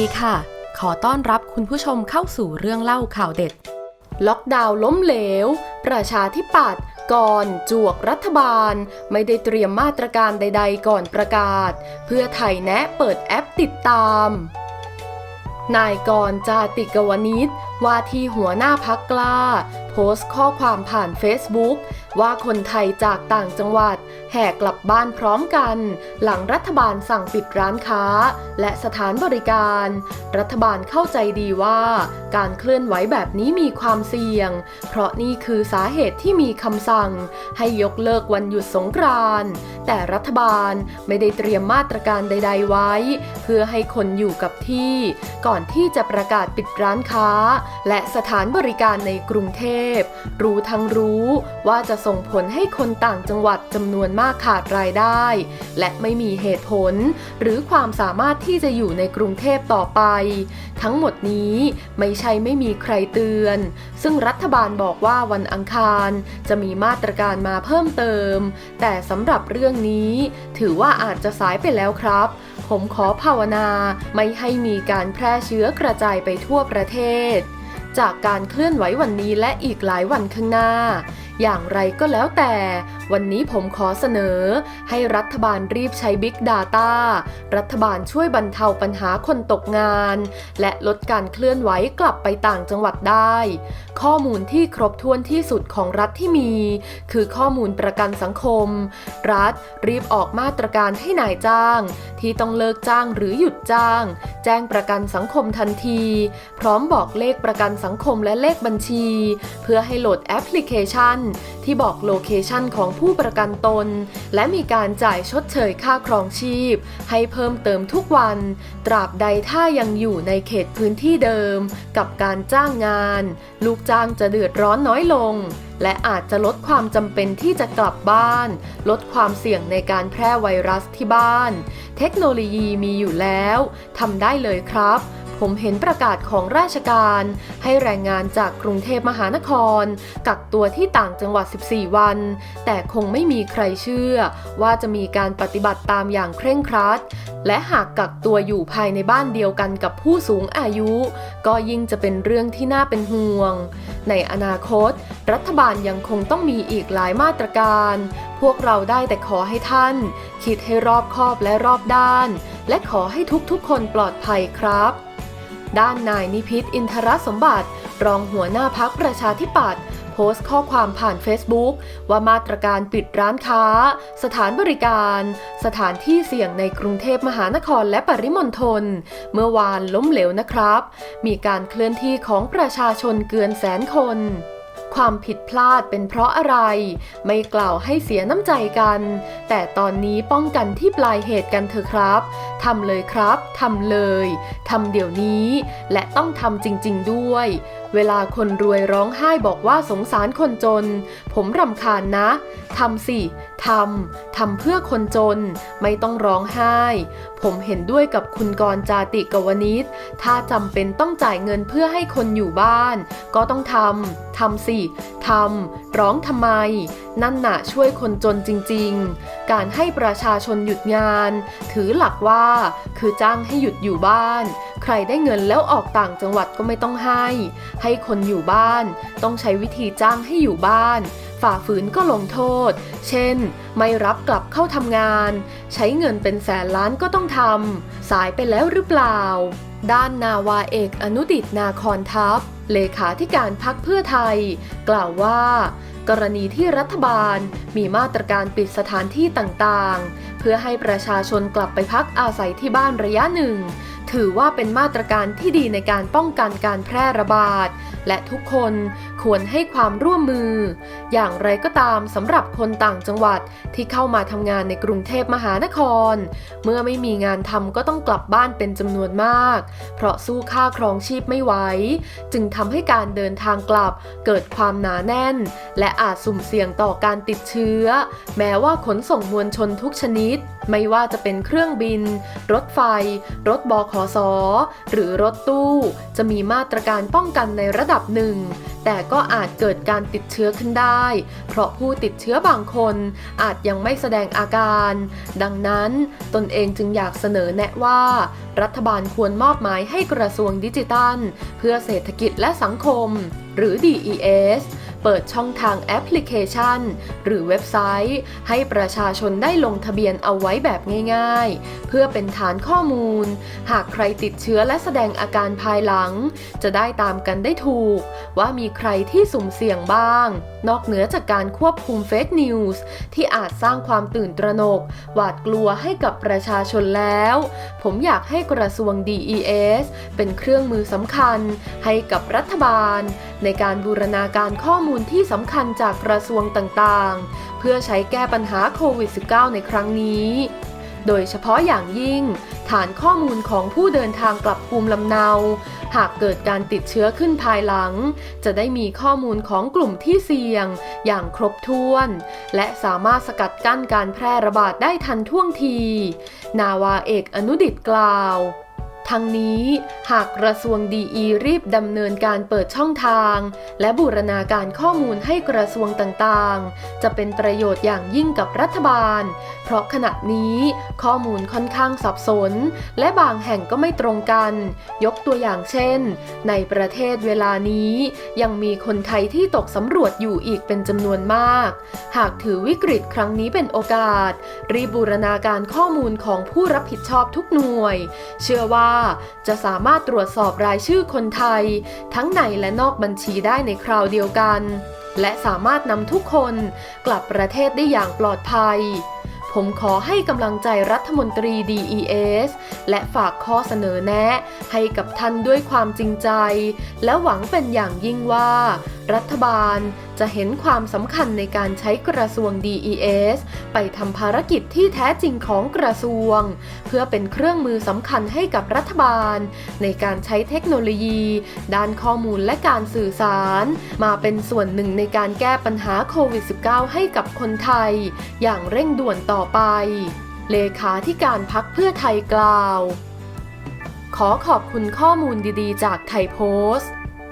ดีค่ะ ขอต้อนรับคุณผู้ชมเข้าสู่เรื่องเล่าข่าวเด็ด ล็อกดาวน์ล้มเหลว ประชาธิปัตย์ก่อนจวกรัฐบาล ไม่ได้เตรียมมาตรการใด ๆ ก่อนประกาศ เพื่อไทยแนะเปิดแอปติดตาม นายกรจาติกวนิช ว่าที่หัวหน้าพักกล้า โพสต์ข้อความผ่าน Facebook ว่าคนไทยจากต่างจังหวัด แห่กลับบ้านพร้อมกัน หลังรัฐบาลสั่งปิดร้านค้า และสถานบริการ รัฐบาลเข้าใจดีว่า การเคลื่อนไหวแบบนี้มีความเสี่ยง เพราะนี่คือสาเหตุที่มีคำสั่ง ให้ยกเลิกวันหยุดสงกรานต์แต่รัฐบาลไม่ได้เตรียมมาตรการใด ๆ ไว้ เพื่อให้คนอยู่กับที่ ก่อนที่จะประกาศปิดร้านค้าและสถานบริการในกรุงเทพ รู้ทั้งรู้ว่าจะส่งผลให้คนต่างจังหวัดจำนวนมากขาดรายได้ และไม่มีเหตุผล หรือความสามารถที่จะอยู่ในกรุงเทพต่อไป ทั้งหมดนี้ไม่ใช่ไม่มีใครเตือน ซึ่งรัฐบาลบอกว่าวันอังคารจะมีมาตรการมาเพิ่มเติม แต่สำหรับเรื่องนี้ ถือว่าอาจจะสายไปแล้วครับ ผมขอภาวนาไม่ให้มีการแพร่เชื้อกระจายไปทั่วประเทศ จากการเคลื่อนไหววันนี้และอีกหลายวันข้างหน้า อย่างไรก็แล้วแต่ วันนี้ผมขอเสนอ ให้รัฐบาลรีบใช้ Big Data รัฐบาลช่วยบรรเทาปัญหาคนตกงาน และลดการเคลื่อนไหวกลับไปต่างจังหวัดได้ ข้อมูลที่ครบถ้วนที่สุดของรัฐที่มี คือข้อมูลประกันสังคม รัฐรีบออกมาตรการให้นายจ้าง ที่ต้องเลิกจ้างหรือหยุดจ้าง แจ้งประกันสังคมทันที พร้อมบอกเลขประกันสังคมและเลขบัญชี เพื่อให้โหลดแอปพลิเคชันที่บอกโลเคชันของผู้ประกันตน และมีการจ่ายชดเชยค่าครองชีพ ให้เพิ่มเติมทุกวัน ตราบใดถ้ายังอยู่ในเขตพื้นที่เดิม กับการจ้างงาน ลูกจ้างจะเดือดร้อนน้อยลง และอาจจะลดความจำเป็นที่จะกลับบ้าน ลดความเสี่ยงในการแพร่ไวรัสที่บ้าน เทคโนโลยีมีอยู่แล้วทำได้เลยครับ ผมเห็นประกาศของราชการ ให้แรงงานจากกรุงเทพมหานคร กักตัวที่ต่างจังหวัด 14 วัน แต่คงไม่มีใครเชื่อ ว่าจะมีการปฏิบัติตามอย่างเคร่งครัด และหากกักตัวอยู่ภายในบ้านเดียวกันกับผู้สูงอายุ ก็ยิ่งจะเป็นเรื่องที่น่าเป็นห่วง ในอนาคต รัฐบาลยังคงต้องมีอีกหลายมาตรการ พวกเราได้แต่ขอให้ท่าน คิดให้รอบคอบและรอบด้าน และขอให้ทุกๆคนปลอดภัยครับ ด้านนายนิพิษอินทรสมบัติ รองหัวหน้าพักประชาธิปัตย์โพสต์ข้อความผ่าน Facebook ว่ามาตรการปิดร้านค้า สถานบริการ สถานที่เสี่ยงในกรุงเทพมหานครและปริมณฑลเมื่อวานล้มเหลวนะครับ มีการเคลื่อนที่ของประชาชนเกือนแสนคน ความผิดพลาดเป็นเพราะอะไร ไม่กล่าวให้เสียน้ำใจกัน แต่ตอนนี้ป้องกันที่ปลายเหตุกันเถอะครับทำเลยครับทำเลยทำเดี๋ยวนี้ และต้องทำจริง ๆ ด้วย เวลาคนรวยร้องไห้บอกว่าสงสารคนจน ผมรำคาญนะทำสิทำทำเพื่อคนจน ไม่ต้องร้องไห้ ผมเห็นด้วยกับคุณกรจาติกวนิชถ้าจำเป็นต้องจ่ายเงินเพื่อให้คนอยู่บ้าน ก็ต้องทำทำสิทำร้องทำไม นั่นน่ะช่วยคนจนจริง ๆ การให้ประชาชนหยุดงาน ถือหลักว่า คือจ้างให้หยุดอยู่บ้าน ใครได้เงินแล้วออกต่างจังหวัดก็ไม่ต้องให้ ให้คนอยู่บ้าน ต้องใช้วิธีจ้างให้อยู่บ้าน ฝ่าฝืนก็ลงโทษ เช่น ไม่รับกลับเข้าทำงาน ใช้เงินเป็นแสนล้านก็ต้องทำสายไปแล้วหรือเปล่า ด้านนาวาเอกอนุดิตนาคอนทัพ เลขาธิการพักเพื่อไทย กล่าวว่า กรณีที่รัฐบาลมีมาตรการปิดสถานที่ต่างๆ เพื่อให้ประชาชนกลับไปพักอาศัยที่บ้านระยะหนึ่ง ถือว่าเป็นมาตรการที่ดีในการป้องกันการแพร่ระบาด และทุกคนควรให้ความร่วมมือ อย่างไรก็ตามสำหรับคนต่างจังหวัดที่เข้ามาทำงานในกรุงเทพมหานคร เมื่อไม่มีงานทำก็ต้องกลับบ้านเป็นจำนวนมาก เพราะสู้ค่าครองชีพไม่ไหวจึงทำให้การเดินทางกลับเกิดความหนาแน่น และอาจสุ่มเสี่ยงต่อการติดเชื้อ แม้ว่าขนส่งมวลชนทุกชนิด ไม่ว่าจะเป็นเครื่องบิน รถไฟ รถบขส หรือรถตู้ จะมีมาตรการป้องกันในระดับหนึ่ง แต่ก็อาจเกิดการติดเชื้อขึ้นได้ เพราะผู้ติดเชื้อบางคนอาจยังไม่แสดงอาการ ดังนั้นตนเองจึงอยากเสนอแนะว่า รัฐบาลควรมอบหมายให้กระทรวงดิจิทัล เพื่อเศรษฐกิจและสังคม หรือ DES เปิดช่องทางแอปพลิเคชัน หรือเว็บไซต์ ให้ประชาชนได้ลงทะเบียนเอาไว้แบบง่ายๆ เพื่อเป็นฐานข้อมูล หากใครติดเชื้อและแสดงอาการภายหลัง จะได้ตามกันได้ถูก ว่ามีใครที่สุ่มเสี่ยงบ้าง นอกเหนือจากการควบคุมเฟกนิวส์ที่อาจสร้างความตื่นตระหนก หวาดกลัวให้กับประชาชนแล้ว ผมอยากให้กระทรวง DES เป็นเครื่องมือสำคัญให้กับรัฐบาล ในการบูรณาการข้อมูลที่สำคัญจากกระทรวงต่างๆ เพื่อใช้แก้ปัญหาโควิด -19 ในครั้งนี้ โดยเฉพาะอย่างยิ่ง ฐานข้อมูลของผู้เดินทางกลับภูมิลำเนา หากเกิดการติดเชื้อขึ้นภายหลัง จะได้มีข้อมูลของกลุ่มที่เสี่ยง อย่างครบถ้วน และสามารถสกัดกั้นการแพร่ระบาดได้ทันท่วงที นาวาเอกอนุดิตกล่าว ทั้งนี้หากกระทรวงดีรีบดำเนินการเปิดช่องทาง และบูรณาการข้อมูลให้กระทรวงต่างๆ จะเป็นประโยชน์อย่างยิ่งกับรัฐบาล เพราะขณะนี้ข้อมูลค่อนข้างสับสน และบางแห่งก็ไม่ตรงกัน ยกตัวอย่างเช่น ในประเทศเวลานี้ยังมีคนไทยที่ตกสำรวจอยู่อีกเป็นจำนวนมาก หากถือวิกฤตครั้งนี้เป็นโอกาส รีบบูรณาการข้อมูลของผู้รับผิดชอบทุกหน่วย เชื่อว่าจะสามารถตรวจสอบรายชื่อคนไทย ทั้งในและนอกบัญชีได้ในคราวเดียวกัน และสามารถนำทุกคนกลับประเทศได้อย่างปลอดภัย ผมขอให้กำลังใจรัฐมนตรี DES และฝากข้อเสนอแนะ ให้กับท่านด้วยความจริงใจ และหวังเป็นอย่างยิ่งว่า รัฐบาลจะเห็นความสำคัญในการใช้กระทรวง DES ไปทำภารกิจที่แท้จริงของกระทรวง เพื่อเป็นเครื่องมือสำคัญให้กับรัฐบาล ในการใช้เทคโนโลยี ด้านข้อมูลและการสื่อสาร มาเป็นส่วนหนึ่งในการแก้ปัญหาโควิด -19 ให้กับคนไทย อย่างเร่งด่วนต่อไป เลขาธิการพักเพื่อไทยกล่าว ขอขอบคุณข้อมูลดีๆ จากไทยโพสต์